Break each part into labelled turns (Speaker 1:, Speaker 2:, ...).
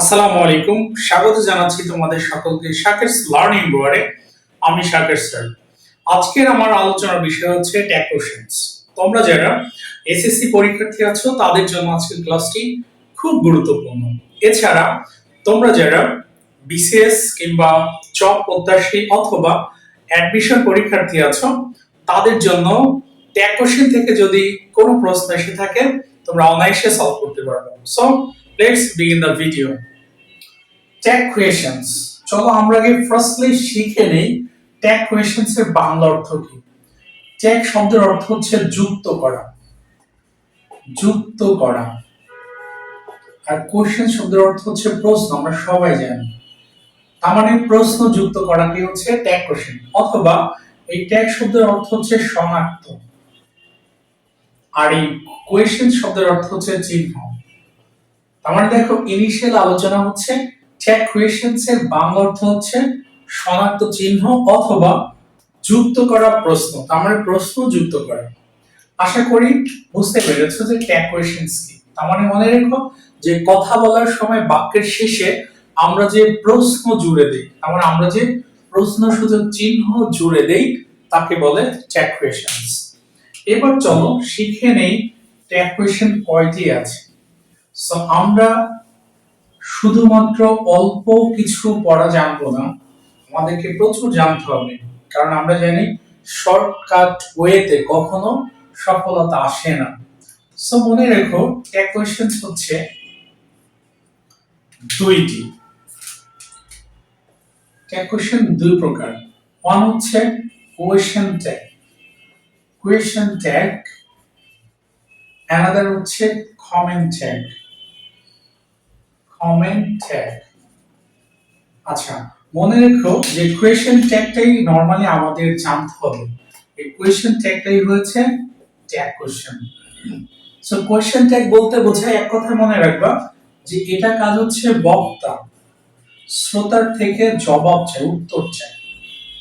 Speaker 1: আসসালামু আলাইকুম। স্বাগত জানাচ্ছি তোমাদের সকলকে শাকের লার্নিং বোর্ডে। আমি শাকের স্যার। আজকের আমার আলোচনার বিষয় হচ্ছে ট্যাগ কোশ্চেন্স তোমরা যারা এসএসসি পরীক্ষার্থী আছো, তাদের জন্য আজকের ক্লাসটি খুব গুরুত্বপূর্ণ। এছাড়া তোমরা যারা বিসিএস কিংবা জব প্রত্যাশী অথবা অ্যাডমিশন পরীক্ষার্থী আছো, তাদের জন্য ট্যাগ কোশ্চেন থেকে যদি কোনো প্রশ্ন এসে থাকে, তোমরা অনায়াসে সলভ করতে পারবে। So let's begin the video tag questions চলো আমরা আগে ফার্স্টলি শিখে নেই ট্যাগ কোয়েশনস এর বাংলা অর্থ কি? ট্যাগ শব্দের অর্থ হচ্ছে যুক্ত করা। যুক্ত করা। আর কোয়েশন শব্দের অর্থ হচ্ছে প্রশ্ন, আমরা সবাই জানি। তার মানে প্রশ্ন যুক্ত করাকে হচ্ছে? ট্যাগ কোয়েশন অথবা এই ট্যাগ শব্দের অর্থ হচ্ছে শনাক্ত। আর এই কোয়েশন শব্দের অর্থ হচ্ছে চিহ্ন। তার মানে দেখো ইনিশিয়াল আলোচনা হচ্ছে ট্যাগ কোয়েশনস এর বাংলা অর্থ হচ্ছে শনাক্ত চিহ্ন অথবা যুক্ত করা প্রশ্ন, তার মানে প্রশ্ন যুক্ত করা। আশা করি বুঝতে পেরেছ যে ট্যাগ কোয়েশনস কি। তার মানে মনে রেখো যে কথা বলার সময় বাক্যের শেষে আমরা যে প্রশ্ন জুড়ে দেই, তার মানে আমরা যে প্রশ্ন সূচক চিহ্ন জুড়ে দেই, তাকে বলে ট্যাগ কোয়েশনস এবার চলো শিখে নেই ট্যাগ কোয়েশন কয়টি আছে। সো আমরা শুধুমাত্র অল্প কিছু পড়া জানব না, আমাদেরকে প্রচুর জানতে হবে। কারণ আমরা জানি শর্টকাট ওয়েতে কখনো সফলতা আসে না। সো মনে রেখো ট্যাগ কোয়েশ্চেন্স হচ্ছে দুইটি। ট্যাগ কোয়েশ্চেন দুই প্রকার। ওয়ান হচ্ছে question tag question tag another হচ্ছে কমেন্ট ট্যাগ কমেন্ট ট্যাগ আচ্ছা মনে রেখো যে কোয়েশ্চেন ট্যাগটাই নরমালি আমাদের জানতে হবে। এই কোয়েশ্চেন ট্যাগটাই হয়েছে tag question so question tag বলতে বোঝায় এক কথা মনে রাখবা যে এটা কাজ হচ্ছে বক্তা, শ্রোতার থেকে জবাব চায়, উত্তর চায়।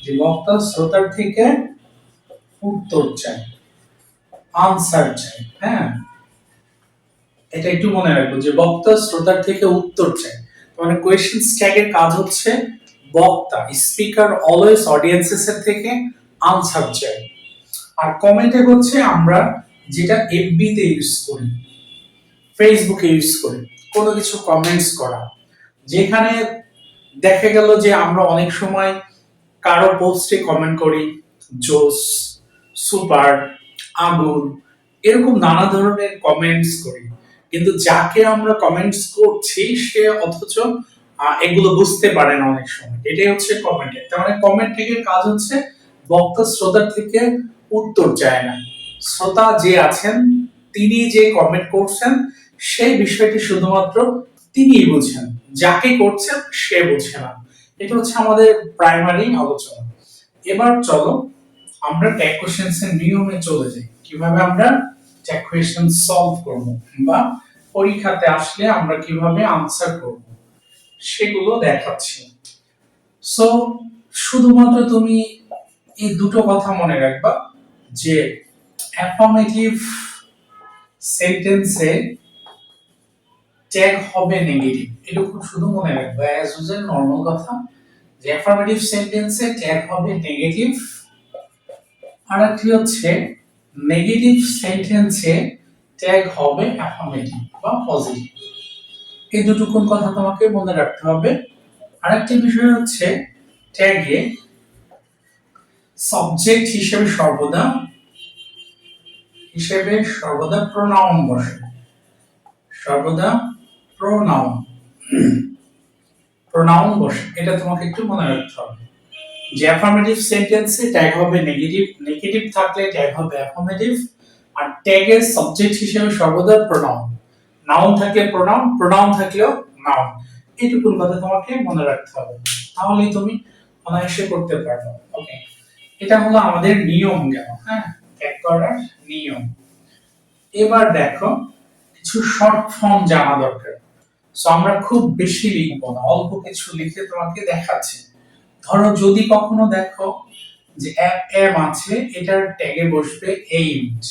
Speaker 1: যে বক্তা শ্রোতার থেকে উত্তর চায় আনসার চায় হ্যাঁ? এটা একটু মনে রাখব যে বক্তা শ্রোতার থেকে উত্তর চায় মানে কোয়েশ্চেন ট্যাগের কাজ হচ্ছে বক্তা স্পিকার অলওয়েজ অডিয়েন্সেস এর থেকে আনসার চায় আর কমেন্টে হচ্ছে আমরা যেটা এফবি তে ইউজ করি ফেসবুকে ইউজ করি, কোনো কিছু কমেন্টস করা। যেখানে দেখা গেল যে আমরা অনেক সময় কারও পোস্টে কমেন্ট করি, জোস, সুপার, আগুন, এরকম নানা ধরনের কমেন্টস করি। কিন্তু যাকে আমরা কমেন্টস করছি, সে অথচ এগুলো বুঝতে পারে না অনেক সময়। এটাই হচ্ছে কমেন্টের তার মানে কমেন্ট থেকে কাজ হচ্ছে, বক্তা শ্রোতার থেকে উত্তর চায় না। শ্রোতা যে আছেন, তিনি যে কমেন্ট করছেন, সেই বিষয়টি শুধুমাত্র তিনিই বুঝেন। যাকে করছেন, সে বুঝে না। এটা হচ্ছে আমাদের প্রাইমারি আলোচনা। এবার চলো, আমরা ট্যাগ কোশ্চেন্স এর নিয়মে চলে যাই। কীভাবে আমরা ট্যাগ কোয়েশ্চেন সলভ করব বা পরীক্ষাতে আসলে আমরা কীভাবে আনসার করব, সেগুলো দেখাচ্ছি। সো শুধুমাত্র তুমি এই দুটো কথা মনে রাখবা যে অ্যাফার্মেটিভ সেন্টেন্সে ট্যাগ হবে নেগেটিভ এটুকু শুধু মনে রাখবা অ্যাজ ইউজুয়াল নর্মাল কথা। যে অ্যাফার্মেটিভ সেন্টেন্সে ট্যাগ হবে নেগেটিভ আর একটি হচ্ছে নেগেটিভ সেন্টেন্সে ট্যাগ হবে অ্যাফার্মেটিভ বা পজিটিভ এই দুটুকুন কথা তোমাকে মনে রাখতে হবে। আরেকটি বিষয় হচ্ছে ট্যাগে সাবজেক্ট হিসেবে সর্বদা হিসেবে সর্বদা প্রোনাউন বসে। সর্বদা প্রোনাউন প্রোনাউন বসে। এটা তোমাকে একটু মনে রাখতে হবে। যে অ্যাফার্মেটিভ সেন্টেন্সে ট্যাগ হবে নেগেটিভ নেগেটিভ থাকলে ট্যাগ হবে অ্যাফার্মেটিভ আর ট্যাগের সাবজেক্ট হিসেবে সর্বদা প্রোনাউন নাউন থাকলে প্রোনাউন প্রোনাউন থাকলেও নাউন এইটুকুন কথা তোমাকে মনে রাখতে হবে। তাহলেই তুমি অনায়াসে করতে পারবে। ওকে এটা হলো আমাদের নিয়ম গেল হ্যাঁ? ট্যাগ করার নিয়ম। এবার দেখো, কিছু শর্ট ফর্ম জানা দরকার। সো আমরা খুব বেশি লিখব না, অল্প কিছু লিখে তোমাকে দেখাচ্ছি। ধরো যদি কখনো দেখো যে এম আছে, এটার ট্যাগে বসবে এইট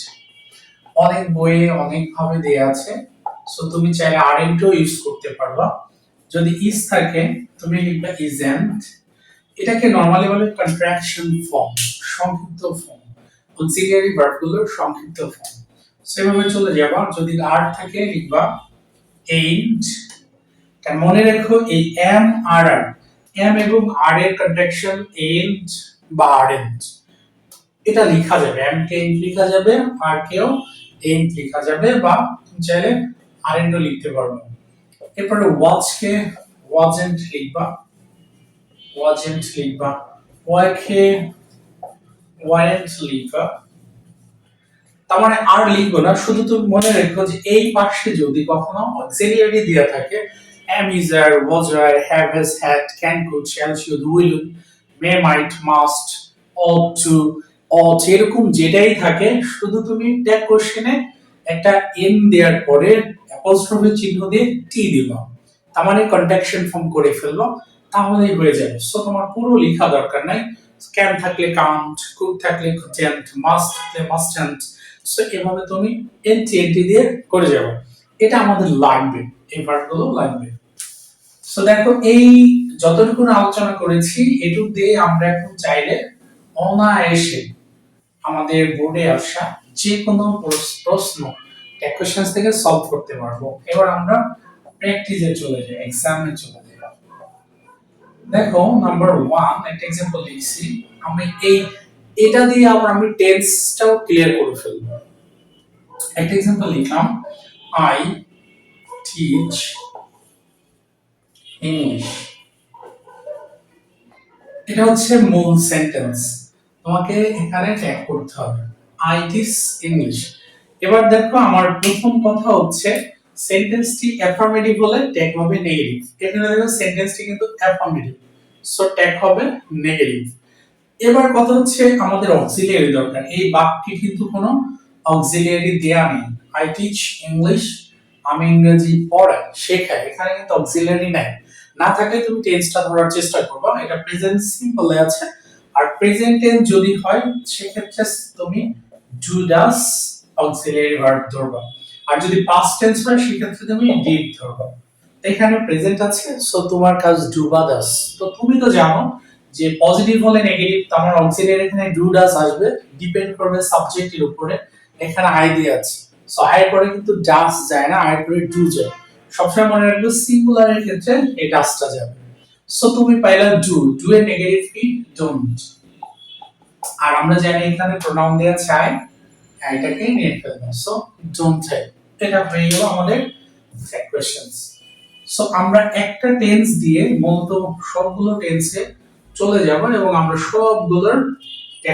Speaker 1: অনেক বইয়ে অনেক ভাবে দেয়া আছে। সো তুমি চাইলে আর ইউজ করতে পারবা। যদি ইজ থাকে, তুমি লিখবে ইজেন্ট এটাকে নরমালি বলে কন্ট্রাকশন ফর্ম সংক্ষিপ্ত ফর্ম অক্সিলিয়ারি ভার্বগুলোর সংক্ষিপ্ত ফর্ম সেভাবে চলে যাবা। যদি আর থাকে, লিখবা কারণ মনে রেখো এই এম আর আর এম এবং আর এর কন্ট্রাকশন এইট বা আরেন্ট এটা লেখা যাবে এম কে লেখা যাবে আর কেও এইট লেখা যাবে, বা চাইলে আরেন্টও লিখতে পারবে এরপরে ওয়াচকে ওয়াজেন্ট লিখবা। ওয়াজেন্ট লিখবা। ওয়াইকে ওয়ারেন্ট লিখবা। তার মানে আর লিখব না, শুধু তুমি মনে রেখো যে এই পাশে যদি কখনো অক্সিলিয়ারি দেওয়া থাকে am is are was are have has had can could shall should will may might must ought to ought এরকম যেটাই থাকে, শুধু তুমি ট্যাগ কোশ্চেনে একটা এম দেওয়ার পরে অ্যাপোস্ট্রফি চিহ্ন দিয়ে টি দিবা। তার মানে কন্ট্রাকশন ফর্ম করে ফেলব, তাহলেই হয়ে যাবে। সো তোমার পুরো লেখা দরকার নাই। ক্যান থাকলে কাউন্ট কুক থাকলে কুচেন্ট মাস্ট থাকলে মাস্টেন্ট সো এভাবে তুমি এনটি এনটি দিয়ে করে যাবে। এটা আমাদের লাগবে। এই পার্টগুলো লাগবে। সো দেখো, এই যতটুকু আলোচনা করেছি, এটুক দিয়ে আমরা এখন চাইলে অনায়াসে আমাদের বোর্ডে আসা যে কোনো প্রশ্ন কোশ্চেন্স থেকে সলভ করতে পারব। এবার আমরা প্র্যাকটিসে চলে যাই এক্সামে চলে যাই। দেখো নাম্বার ওয়ান একটা এক্সাম্পল লিখছি আমি এই, এটা দিয়ে আবার আমি টেন্সটাও ক্লিয়ার করে ফেলব। একটা এক্সাম্পল লিখলাম আই টিচ ইংলিশ এটা হচ্ছে মূল সেন্টেন্স তোমাকে এখানে ট্যাগ করতে হবে। আই টিচ ইংলিশ এবার দেখো, আমার প্রথম কথা হচ্ছে সেন্টেন্সটি অ্যাফার্মেটিভ হলে ট্যাগ হবে নেগেটিভ এখানে দেখো সেন্টেন্সটি কিন্তু অ্যাফার্মেটিভ সো ট্যাগ হবে নেগেটিভ এবার কথা হচ্ছে, আমাদের অক্সিলিয়ারি দরকার। এই বাক্যে কিন্তু কোনো অক্সিলিয়ারি দেয়া নেই। আই টিচ ইংলিশ আমি ইংরেজি পড়াই, শেখাই, এখানে কিন্তু অক্সিলিয়ারি নাই। না থাকলে তুমি টেন্সটা ধরার চেষ্টা করবা এটা প্রেজেন্ট সিম্পলে আছে। আর প্রেজেন্ট টেন্স যদি হয়, সেক্ষেত্রে তুমি ডু ডাস অক্সিলিয়ারি ভার্ব ধরবা। আর যদি পাস্ট টেন্স হয়, সেক্ষেত্রে তুমি ডিড ধরবা। এখানে প্রেজেন্ট আছে সো তোমার কাজ ডু বা ডাস তো তুমি তো জানো যে পজিটিভ হলে নেগেটিভ তোমার অক্সিলিয়ারি এখানে ডু ডাস আসবে ডিপেন্ড করবে সাবজেক্টের উপরে। এখানে আই আছে। সো আই পরে কিন্তু ডাস যায় না পরে ডু যায়। সবসময় মনে রাখবে ক্ষেত্রে এই ডাসটা যাবে। সো তুমি পাইলা ডু ডু এর নেগেটিভ কি? ডোন্ট আর আমরা জানি এখানে প্রোনাউন দেয়া চাই এটাকে নিয়ে ফেলব সো ডোন্ট চাই এটা হয়ে গেল আমাদের সো আমরা একটা টেন্স দিয়ে মূলত সবগুলো টেন্সে চলে যাব এবং আমরা সবগুলোর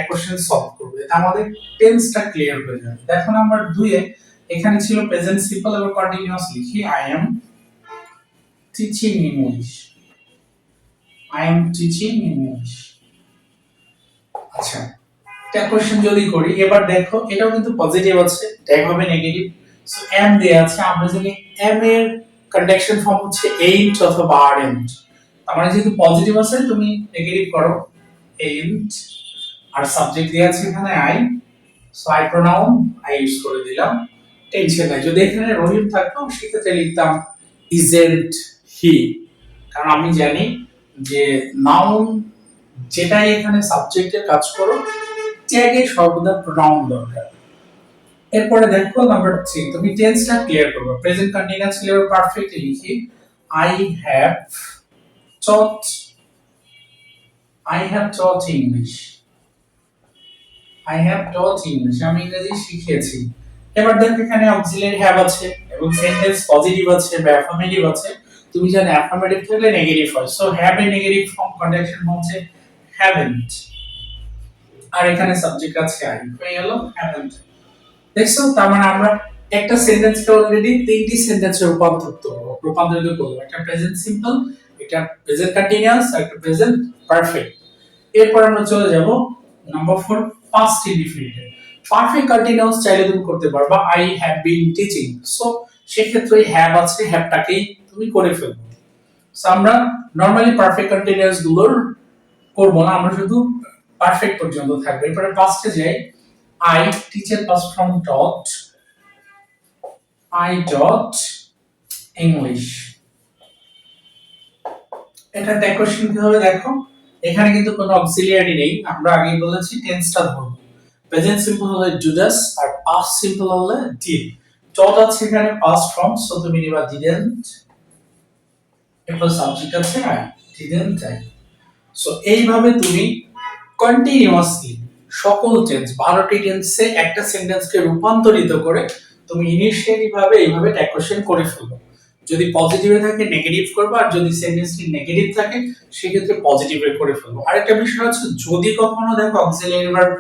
Speaker 1: কোয়েশ্চেন সলভ করব। এটা আমাদের টেন্সটা ক্লিয়ার হয়ে যাবে। দেখো নাম্বার এখানে ছিল প্রেজেন্ট সিম্পল এবং কন্টিনিউয়াস লিখি। I am teaching English I am teaching English আচ্ছা যদি করি, এবার দেখো, এটাও কিন্তু পজিটিভ আছে ট্যাগ হবে নেগেটিভ সো এম দেয়া আছে, আমরা জানি এম এর কন্ডাকশন ফর্ম হচ্ছে এইট অথবা আর এন্ড মানে যেহেতু পজিটিভ আছে, তুমি নেগেটিভ করো এইট আর সাবজেক্ট দেয়া আছে এখানে I so I pronoun I use করে দিলাম। টেনশন নাই। যদি এখানে রহিম থাকতো, সেক্ষেত্রে লিখতাম ইজেন্ট হি কারণ আমি জানি যে নাউন যেটাই এখানে সাবজেক্টে কাজ করো ট্যাগে সর্বদা প্রোনাউন দরকার। এরপরে দেখো নাম্বার থ্রি তুমি টেন্সটা ক্লিয়ার করবে। প্রেজেন্ট কন্টিনিউয়াস ক্লিয়ার পারফেক্টলি লিখি। I have taught I have taught English I have taught English আমি ইংরেজি শিখিয়েছি এবার দেখো এখানে অক্সিলারি হ্যাভ আছে, এবং সেন্টেন্স পজিটিভ আছে বা অ্যাফার্মেটিভ আছে। তুমি জানো অ্যাফার্মেটিভ থাকলে নেগেটিভ হয়। So have a negative form contraction হচ্ছে হ্যাভেন্ট আর এখানে সাবজেক্ট আছে আই হয়ে গেল হ্যাভেন্ট দেখছ তার মানে আমরা একটা সেন্টেন্সকে অলরেডি তিনটি সেন্টেন্সে রূপান্তরিত রূপান্তরিত করব। একটা প্রেজেন্ট সিম্পল একটা প্রেজেন্ট কন্টিনিউয়াস একটা প্রেজেন্ট পারফেক্ট এরপর আমরা চলে যাব number four past indefinite perfect continuous চাইলে তুমি করতে পারবা। I have been teaching so সেক্ষেত্রে হ্যাভ আছে হ্যাভটাকেই তুমি করে ফেলব। সো আমরা নর্মালি পারফেক্ট কন্টিনিউয়াসগুলোর করব না। আমরা শুধু পারফেক্ট পর্যন্ত থাকবে। এরপরে পাস্টে যাই। I teacher pass from dot I dot English এটা ডেকোরেশন কোশ্চেন কি হবে দেখো? এখানে কিন্তু কোনো অক্সিলিয়ারি নেই। আমরা আগেই বলেছি টেন্সটা ধরবো। প্রেজেন্ট সিম্পল হলে ডুডাস আর পাস্ট সিম্পল হলে ডিড ডট আছে এখানে পাস্ট ফর্ম সো তুমি নিবা ডিডেন্ট এরপর সাবজেক্ট আছে আর ডিডেন্ট সো এইভাবে তুমি কন্টিনিউয়াসলি সকল টেন্স বারোটি টেন্সে একটা সেন্টেন্সকে রূপান্তরিত করে তুমি ইনিশিয়ালি ভাবে এইভাবে ট্যাগ করে ফেলব। যদি পজিটিভে থাকে নেগেটিভ করব, আর যদি সেন্টেন্সটি নেগেটিভ থাকে, সেক্ষেত্রে পজিটিভে করে ফেলব। আরেকটা বিষয় হচ্ছে, যদি কখনো দেখো অক্সিলিয়ারি ভার্ব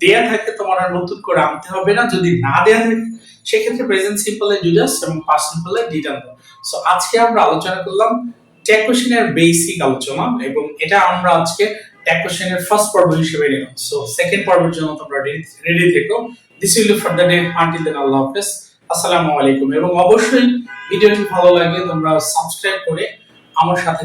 Speaker 1: দেয়া থাকে, তোমার আর নতুন করে আনতে হবে না। যদি না দেয়া থাকে, সেক্ষেত্রে প্রেজেন্ট সিম্পলে ডিডাস এবং পাস্ট সিম্পলে ডিডান সো আজকে আমরা আলোচনা করলাম ট্যাগ কোশ্চেনের বেসিক আলোচনা এবং এটা আমরা আজকে ট্যাগ কোশ্চেনের ফার্স্ট পর্ব হিসেবে নিলাম। সো সেকেন্ড পর্বের জন্য তোমরা রেডি থেকো। This will for the day until then আল্লাহ হাফেজ। আসসালামু আলাইকুম এবং অবশ্যই ভিডিওটি ভালো লাগে তোমরা সাবস্ক্রাইব করে আমার সাথে